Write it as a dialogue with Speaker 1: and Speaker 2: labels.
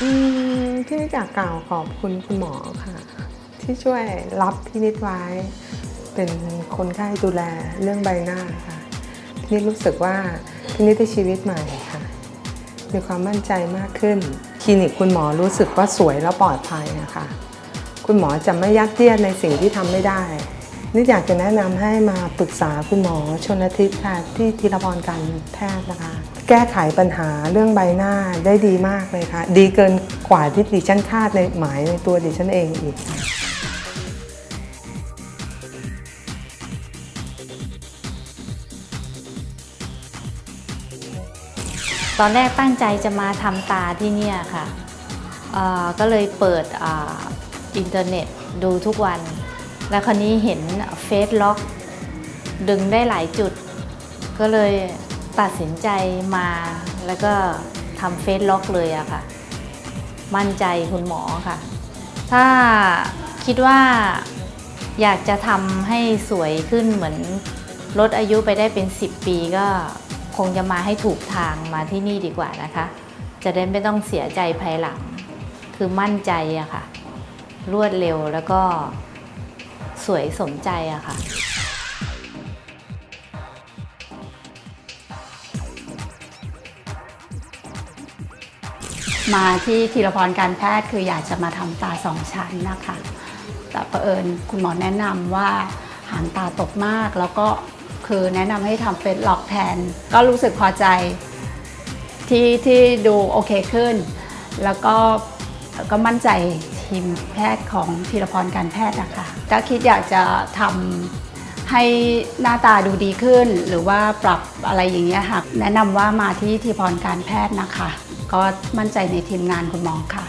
Speaker 1: อืม พี่นิดอยากกล่าวขอบคุณคุณหมอค่ะ ที่ช่วยรับพี่นิดไว้ เป็นคนไข้ดูแลเรื่องใบหน้าค่ะพี่นิดรู้สึกว่าพี่นิดได้ชีวิตใหม่ค่ะ มีความมั่นใจมากขึ้น คลินิกคุณหมอรู้สึกว่าสวยและปลอดภัยนะคะคุณหมอจะไม่ยัดเยียดในสิ่งที่ทำไม่ได้ นิดอยากจะแนะนำให้มาปรึกษาคุณหมอชนทิพย์ค่ะที่ธีรพรการแพทย์นะคะ แก้ไขปัญหาเรื่องใบหน้าได้ดีมากเลยค่ะ ดีเกินกว่าที่ดิฉันคาดในหมายในตัวดิฉันเองอีก
Speaker 2: ตอนแรกตั้งใจจะมาทำตาที่เนี่ยค่ะ ก็เลยเปิดออินเทอร์เน็ตดูทุกวัน แล้วคราวนี้เห็นเฟซล็อก ดึงได้หลายจุด ก็เลยตัดสินใจมาแล้วก็ทำเฟซล็อกเลยอะค่ะ มั่นใจคุณหมอค่ะ ถ้าคิดว่าอยากจะทำให้สวยขึ้นเหมือนลดอายุไปได้เป็น 10 ปีก็คงจะมาให้ถูกทางมาที่นี่ดีกว่านะคะ จะได้ไม่ต้องเสียใจภายหลัง คือมั่นใจอะค่ะ รวดเร็วแล้วก็ สวยสมใจอะค่ะ
Speaker 3: มาที่ธีรพรการแพทย์คืออยากจะมาทำตาสองชั้นนะคะ แต่เผอิญคุณหมอแนะนำว่าหางตาตกมาก แล้วก็คือแนะนำให้ทำเฟซล็อกแทน ก็รู้สึกพอใจที่ที่ดูโอเคขึ้น แล้วก็ก็มั่นใจ ทีมแพทย์ของธีรพรการแพทย์นะคะก็คิดอยากจะทำให้หน้าตาดูดีขึ้น หรือว่าปรับอะไรอย่างเงี้ยค่ะแนะนำว่ามาที่ธีรพรการแพทย์นะคะ ก็มั่นใจในทีมงานคุณหมอค่ะ